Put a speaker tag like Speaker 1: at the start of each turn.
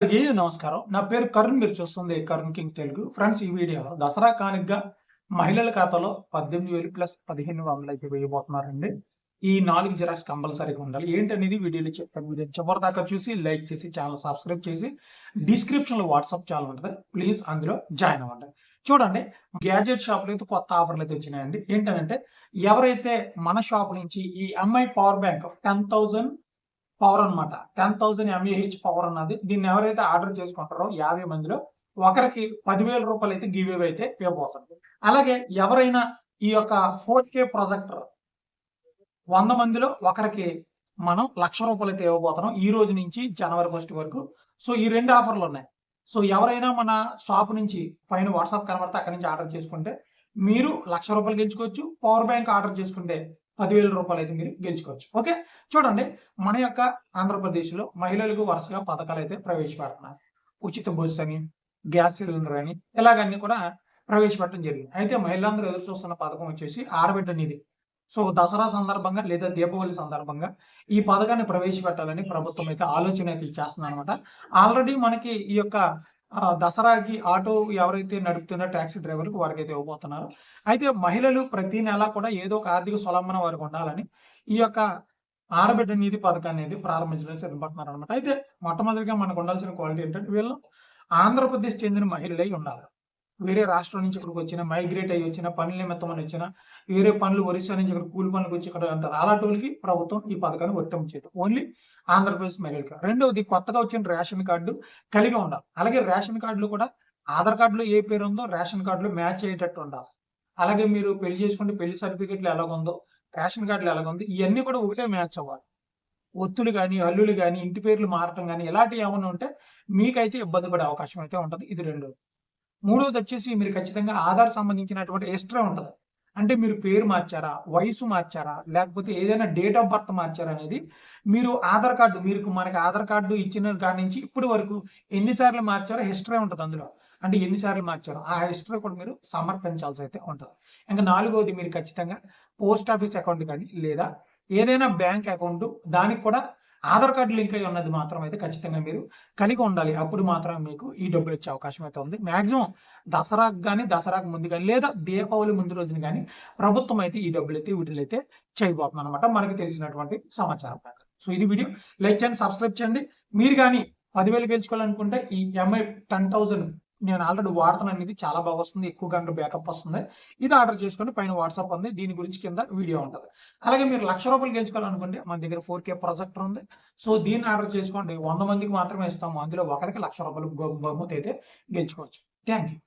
Speaker 1: అందరికీ నమస్కారం. నా పేరు కరుణ్ మీరు చూస్తుంది కరుణ్ కింగ్ తెలుగు. ఫ్రెండ్స్ ఈ వీడియో దసరా కానుకగా మహిళల ఖాతాలో పద్దెనిమిది వేలు ప్లస్ పదిహేను వందలు అయితే వేయబోతున్నారండి. ఈ నాలుగు జిరాక్స్ కంపల్సరీగా ఉండాలి. ఏంటనేది వీడియోలో చెప్తాను వీడియో చివరి దాకా చూసి లైక్ చేసి ఛానల్ సబ్స్క్రైబ్ చేసి డిస్క్రిప్షన్లో వాట్సాప్ ఛానల్ ఉంటుంది. ప్లీజ్ అందులో జాయిన్ అవ్వండి. చూడండి గ్యాజెట్ షాప్లో అయితే కొత్త ఆఫర్లు అయితే వచ్చినాయండి. ఏంటంటే ఎవరైతే మన షాప్ నుంచి ఈ MI power bank ten thousand power అన్నమాట. టెన్ థౌసండ్ ఎంఏహెచ్ పవర్ అన్నది. దీన్ని ఎవరైతే ఆర్డర్ చేసుకుంటారో యాభై మందిలో ఒకరికి పదివేల రూపాయలు అయితే గివ్ అవే అయితే ఇవ్వబోతుంది. అలాగే ఎవరైనా ఈ యొక్క ఫోర్ కే ప్రొజెక్టర్ వంద మందిలో ఒకరికి మనం లక్ష రూపాయలు అయితే ఇవ్వబోతున్నాం. ఈ రోజు నుంచి జనవరి ఫస్ట్ వరకు. సో ఈ రెండు ఆఫర్లు ఉన్నాయి. సో ఎవరైనా మన షాప్ నుంచి పైన వాట్సాప్ కనబడితే అక్కడి నుంచి ఆర్డర్ చేసుకుంటే మీరు లక్ష రూపాయలు గెలుచుకోవచ్చు. పవర్ బ్యాంక్ ఆర్డర్ చేసుకుంటే పదివేల రూపాయలు అయితే మీరు గెలుచుకోవచ్చు. ఓకే? చూడండి మన యొక్క ఆంధ్రప్రదేశ్లో మహిళలకు వరుసగా పథకాలు అయితే ప్రవేశపెడుతున్నారు. ఉచిత బస్సు అని గ్యాస్ సిలిండర్ అని ఇలాగన్నీ కూడా ప్రవేశపెట్టడం జరిగింది. అయితే మహిళలందరూ ఎదురు చూస్తున్న పథకం వచ్చేసి ఆడబిడ్డ నిధి. సో దసరా సందర్భంగా లేదా దీపావళి సందర్భంగా ఈ పథకాన్ని ప్రవేశపెట్టాలని ప్రభుత్వం అయితే ఆలోచన అయితే చేస్తుంది అనమాట ఆల్రెడీ మనకి ఈ యొక్క దసరాకి ఆటో ఎవరైతే నడుపుతున్న ట్యాక్సీ డ్రైవర్లకు వారికి అయితే ఇవ్వబోతున్నారు. అయితే మహిళలు ప్రతి నెల కూడా ఏదో ఒక ఆర్థిక స్వలంబన వారికి ఉండాలని ఈ యొక్క ఆడబిడ్డ నిధి పథకాన్ని అనేది ప్రారంభించడానికి సిద్ధపడుతున్నారు అనమాట అయితే మొట్టమొదటిగా మనకు ఉండాల్సిన క్వాలిటీ ఏంటంటే వీళ్ళు ఆంధ్రప్రదేశ్ చెందిన మహిళలై ఉండాలి. వేరే రాష్ట్రం నుంచి ఇక్కడికి వచ్చిన మైగ్రేట్ అయ్యి వచ్చిన పనుల నిమిత్తం అని వచ్చిన వేరే పనులు ఒరిస్సా నుంచి ఇక్కడ కూలి పనులకు వచ్చి ఇక్కడ అంత ప్రభుత్వం ఈ పథకాన్ని వర్తించేది ఓన్లీ ఆంధ్రప్రదేశ్ మహిళలకు రెండవది కొత్తగా వచ్చిన రేషన్ కార్డు కలిగి ఉండాలి. అలాగే రేషన్ కార్డులు కూడా ఆధార్ కార్డులో ఏ పేరు ఉందో రేషన్ కార్డులో మ్యాచ్ అయ్యేటట్టు ఉండాలి. అలాగే మీరు పెళ్ళి చేసుకుంటే పెళ్ళి సర్టిఫికెట్లు ఎలాగుందో రేషన్ కార్డులు ఎలాగుందో ఇవన్నీ కూడా ఒకటే మ్యాచ్ అవ్వాలి. ఒత్తులు కానీ అల్లులు కానీ ఇంటి పేర్లు మారటం కానీ ఇలాంటివి ఏమైనా ఉంటే మీకైతే ఇబ్బంది పడే అవకాశం అయితే ఉంటుంది. ఇది రెండోది. మూడోది వచ్చేసి మీరు ఖచ్చితంగా ఆధార్ సంబంధించినటువంటి హిస్టరీ ఉంటుంది. అంటే మీరు పేరు మార్చారా వయసు మార్చారా లేకపోతే ఏదైనా డేట్ ఆఫ్ బర్త్ మార్చారా అనేది మీరు ఆధార్ కార్డు మీరు మనకి ఆధార్ కార్డు ఇచ్చిన కాడి నుంచి ఇప్పటి వరకు ఎన్నిసార్లు మార్చారో హిస్టరీ ఉంటుంది అందులో. అంటే ఎన్నిసార్లు మార్చారో ఆ హిస్టరీ కూడా మీరు సమర్పించాల్సి అయితే ఉంటుంది. ఇంకా నాలుగవది మీరు ఖచ్చితంగా పోస్ట్ ఆఫీస్ అకౌంట్ కానీ లేదా ఏదైనా బ్యాంక్ అకౌంట్ దానికి కూడా ఆధార్ కార్డు లింక్ అయి ఉన్నది మాత్రం అయితే ఖచ్చితంగా మీరు కలిగి ఉండాలి. అప్పుడు మాత్రం మీకు ఈ డబ్బులు ఇచ్చే అవకాశం అయితే ఉంది. మాక్సిమం దసరాకు కానీ దసరాకు ముందు కానీ లేదా దీపావళి ముందు రోజున కానీ ప్రభుత్వం అయితే ఈ డబ్బులు అయితే వీటిలో అయితే చేయబోతుంది అనమాట మనకి తెలిసినటువంటి సమాచారం ప్రకారం. సో ఇది వీడియో. లైక్ చేయండి సబ్స్క్రైబ్ చేయండి. మీరు కానీ పదివేలు గెలుచుకోవాలనుకుంటే ఈ ఎంఐ టెన్ థౌసండ్ నేను ఆల్రెడీ వాడుతున్నాను ఇది చాలా బాగా వస్తుంది ఎక్కువ గంటలు బ్యాకప్ వస్తుంది. ఇది ఆర్డర్ చేసుకోండి పైన వాట్సాప్ ఉంది దీని గురించి కింద వీడియో ఉంటుంది. అలాగే మీరు లక్ష రూపాయలు గెలుచుకోవాలనుకుంటే మన దగ్గర ఫోర్ కే ప్రొజెక్టర్ ఉంది. సో దీన్ని ఆర్డర్ చేసుకోండి. వంద మందికి మాత్రమే ఇస్తాము. అందులో ఒకరికి లక్ష రూపాయలు బహుమతి అయితే గెలుచుకోవచ్చు. Thank you.